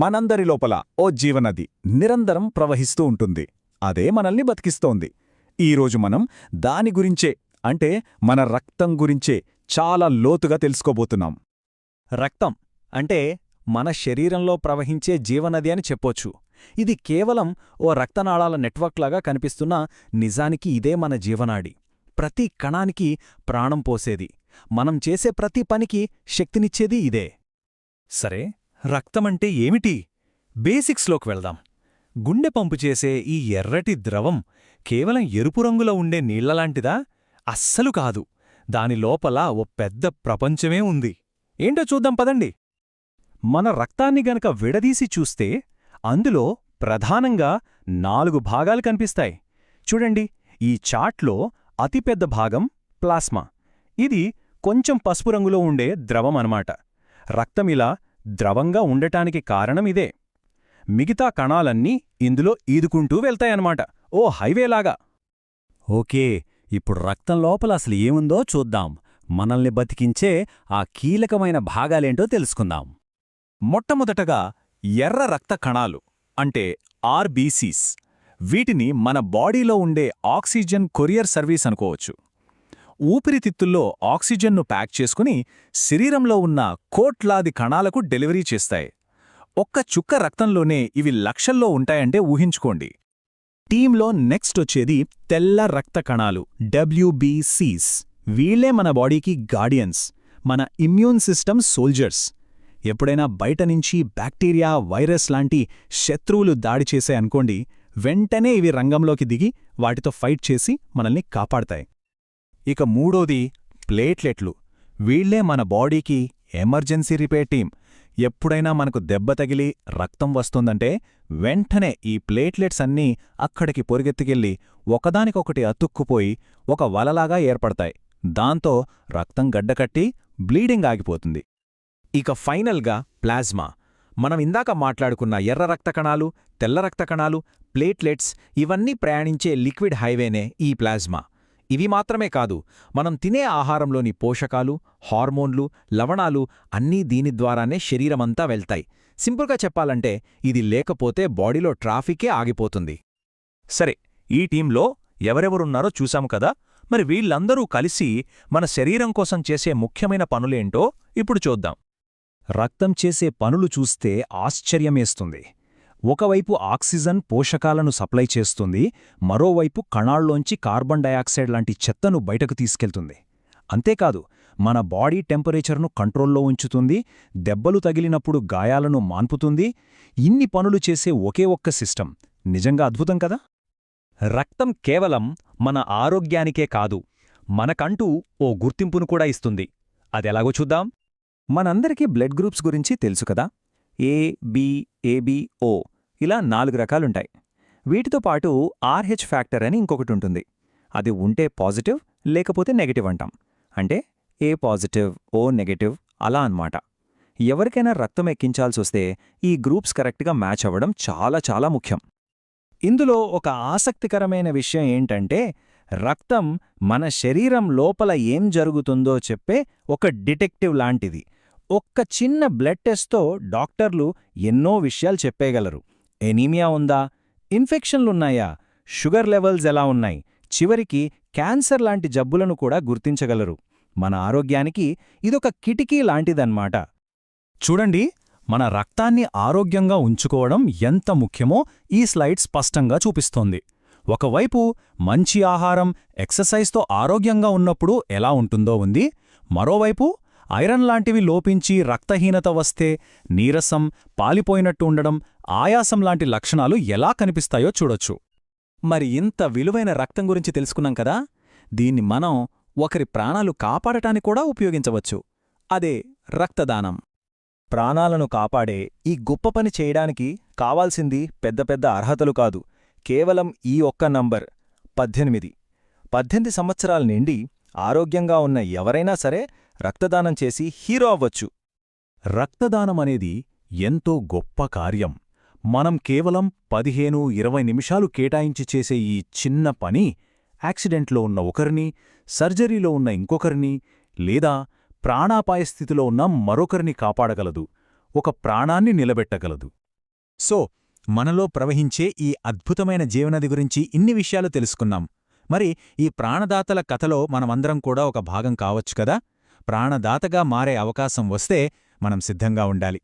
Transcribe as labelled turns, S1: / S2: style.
S1: మనందరి లోపల ఓ జీవనది నిరంతరం ప్రవహిస్తూ ఉంటుంది. అదే మనల్ని బతికిస్తోంది. ఈరోజు మనం దాని గురించే అంటే మన రక్తం గురించే చాలా లోతుగా తెలుసుకోబోతున్నాం.
S2: రక్తం అంటే మన శరీరంలో ప్రవహించే జీవనది అని చెప్పొచ్చు. ఇది కేవలం ఓ రక్తనాళాల నెట్వర్క్లాగా కనిపిస్తున్నా నిజానికి ఇదే మన జీవనాడి. ప్రతి కణానికి ప్రాణం పోసేది. మనం చేసే ప్రతి పనికి శక్తినిచ్చేది ఇదే. సరే? రక్తమంటే ఏమిటి? బేసిక్స్లోకి వెళ్దాం. గుండె పంపు చేసే ఈ ఎర్రటి ద్రవం కేవలం ఎరుపు రంగులో ఉండే నీళ్ళలాంటిదా? అస్సలు కాదు. దాని లోపల ఓ పెద్ద ప్రపంచమే ఉంది. ఏంటో చూద్దాం పదండి. మన రక్తాన్ని గనక విడదీసి చూస్తే అందులో ప్రధానంగా నాలుగు భాగాలు కనిపిస్తాయి. చూడండి ఈ చాట్లో అతిపెద్ద భాగం ప్లాస్మా. ఇది కొంచెం పసుపు రంగులో ఉండే ద్రవం అనమాట రక్తమిలా ద్రవంగా ఉండటానికి కారణం ఇదే. మిగతా కణాలన్నీ ఇందులో ఈదుకుంటూ వెళ్తాయన్నమాట. ఓ హైవేలాగా. ఓకే ఇప్పుడు రక్తం లోపల అసలు ఏముందో చూద్దాం. మనల్ని బతికించే ఆ కీలకమైన భాగాలేంటో తెలుసుకుందాం.
S1: మొట్టమొదటగా ఎర్ర రక్త కణాలు అంటే ఆర్బీసీస్ వీటిని మన బాడీలో ఉండే ఆక్సిజన్ కొరియర్ సర్వీస్ అనుకోవచ్చు. ఊపిరితిత్తుల్లో ఆక్సిజన్ను ప్యాక్ చేసుకుని శరీరంలో ఉన్న కోట్లాది కణాలకు డెలివరీ చేస్తాయి. ఒక్క చుక్క రక్తంలోనే ఇవి లక్షల్లో ఉంటాయంటే ఊహించుకోండి. టీంలో నెక్స్ట్ వచ్చేది తెల్ల రక్త కణాలు డబ్ల్యూబీసీస్ వీళ్ళే మన బాడీకి గార్డియన్స్ మన ఇమ్యూన్ సిస్టమ్ సోల్జర్స్. ఎప్పుడైనా బయట నుంచి బ్యాక్టీరియా వైరస్ లాంటి శత్రువులు దాడి చేసాయనుకోండి వెంటనే ఇవి రంగంలోకి దిగి వాటితో ఫైట్ చేసి మనల్ని కాపాడతాయి. ఇక మూడోది ప్లేట్లెట్లు. వీళ్ళే మన బాడీకి ఎమర్జెన్సీ రిపేర్ టీం ఎప్పుడైనా మనకు దెబ్బ తగిలి రక్తం వస్తుందంటే వెంటనే ఈ ప్లేట్లెట్స్ అన్నీ అక్కడికి పొరిగెత్తుకెళ్ళి ఒకదానికొకటి అతుక్కుపోయి ఒక వలలాగా ఏర్పడతాయి. దాంతో రక్తం గడ్డకట్టి బ్లీడింగ్ ఆగిపోతుంది. ఇక ఫైనల్గా ప్లాజ్మా మనం ఇందాక మాట్లాడుకున్న ఎర్ర రక్త కణాలు తెల్ల రక్త కణాలు ప్లేట్లెట్స్ ఇవన్నీ ప్రయాణించే లిక్విడ్ హైవేనే ఈ ప్లాజ్మా ఇవి మాత్రమే కాదు మనం తినే ఆహారంలోని పోషకాలు హార్మోన్లు లవణాలు అన్నీ దీని ద్వారానే శరీరమంతా వెళ్తాయి. సింపుల్గా చెప్పాలంటే ఇది లేకపోతే బాడీలో ట్రాఫికే ఆగిపోతుంది. సరే ఈ టీంలో ఎవరెవరున్నారో చూశాము కదా? మరి వీళ్ళందరూ కలిసి మన శరీరం కోసం చేసే ముఖ్యమైన పనులేంటో ఇప్పుడు చూద్దాం. రక్తం చేసే పనులు చూస్తే ఆశ్చర్యమేస్తుంది. ఒకవైపు ఆక్సిజన్ పోషకాలను సప్లై చేస్తుంది మరోవైపు కణాల్లోంచి కార్బన్ డయాక్సైడ్ లాంటి చెత్తను బయటకు తీసుకెళ్తుంది. అంతేకాదు మన బాడీ టెంపరేచర్ను కంట్రోల్లో ఉంచుతుంది దెబ్బలు తగిలినప్పుడు గాయాలను మాన్పుతుంది ఇన్ని పనులు చేసే ఒకే ఒక్క సిస్టమ్. నిజంగా అద్భుతం కదా? రక్తం కేవలం మన ఆరోగ్యానికే కాదు మనకంటూ ఓ గుర్తింపును కూడా ఇస్తుంది. అదెలాగో చూద్దాం. మనందరికీ బ్లడ్ గ్రూప్స్ గురించి తెలుసు కదా? ఏ బి ఓ ఇలా నాలుగు రకాలుంటాయి. వీటితో పాటు ఆర్హెచ్ ఫ్యాక్టర్ అని ఇంకొకటి ఉంటుంది. అది ఉంటే పాజిటివ్ లేకపోతే నెగటివ్ అంటాం. అంటే ఏ పాజిటివ్ ఓ నెగటివ్ అలా అన్నమాట. ఎవరికైనా రక్తం ఎక్కించాల్సొస్తే ఈ గ్రూప్స్ కరెక్ట్గా మ్యాచ్ అవ్వడం చాలా చాలా ముఖ్యం. ఇందులో ఒక ఆసక్తికరమైన విషయం ఏంటంటే రక్తం మన శరీరం లోపల ఏం జరుగుతుందో చెప్పే ఒక డిటెక్టివ్ లాంటిది. ఒక్క చిన్న బ్లడ్ టెస్ట్తో డాక్టర్లు ఎన్నో విషయాలు చెప్పేయగలరు. ఎనీమియా ఉందా? ఇన్ఫెక్షన్లున్నాయా? షుగర్ లెవెల్స్ ఎలా ఉన్నాయి? చివరికి క్యాన్సర్ లాంటి జబ్బులను కూడా గుర్తించగలరు. మన ఆరోగ్యానికి ఇదొక కిటికీ లాంటిదన్నమాట. చూడండి మన రక్తాన్ని ఆరోగ్యంగా ఉంచుకోవడం ఎంత ముఖ్యమో ఈ స్లైడ్ స్పష్టంగా చూపిస్తోంది. ఒకవైపు మంచి ఆహారం ఎక్సర్సైజ్తో ఆరోగ్యంగా ఉన్నప్పుడు ఎలా ఉంటుందో ఉంది. మరోవైపు ఐరన్ లాంటివి లోపించి రక్తహీనత వస్తే నీరసం పాలిపోయినట్టు ఉండడం ఆయాసం లాంటి లక్షణాలు ఎలా కనిపిస్తాయో చూడొచ్చు. మరి ఇంత విలువైన రక్తం గురించి తెలుసుకున్నాం కదా? దీన్ని మనం ఒకరి ప్రాణాలు కాపాడటానికి కూడా ఉపయోగించవచ్చు. అదే రక్తదానం. ప్రాణాలను కాపాడే ఈ గొప్ప పని చేయడానికి కావాల్సింది పెద్ద పెద్ద అర్హతలు కాదు. కేవలం ఈ ఒక్క నంబర్ పద్దెనిమిది. పద్దెనిమిది సంవత్సరాల నిండి ఆరోగ్యంగా ఉన్న ఎవరైనా సరే రక్తదానం చేసి హీరో అవ్వచ్చు. రక్తదానమనేది ఎంతో గొప్ప కార్యం. మనం కేవలం పదిహేను ఇరవై నిమిషాలు కేటాయించి చేసే ఈ చిన్న పని యాక్సిడెంట్లో ఉన్న ఒకరిని సర్జరీలో ఉన్న ఇంకొకరిని లేదా ప్రాణాపాయ స్థితిలో ఉన్న మరొకరిని కాపాడగలదు. ఒక ప్రాణాన్ని నిలబెట్టగలదు.
S3: సో మనలో ప్రవహించే ఈ అద్భుతమైన జీవనది గురించి ఇన్ని విషయాలు తెలుసుకున్నాం. మరి ఈ ప్రాణదాతల కథలో మనమందరం కూడా ఒక భాగం కావచ్చు కదా? ప్రాణదాతగా మారే అవకాశం వస్తే మనం సిద్ధంగా ఉండాలి.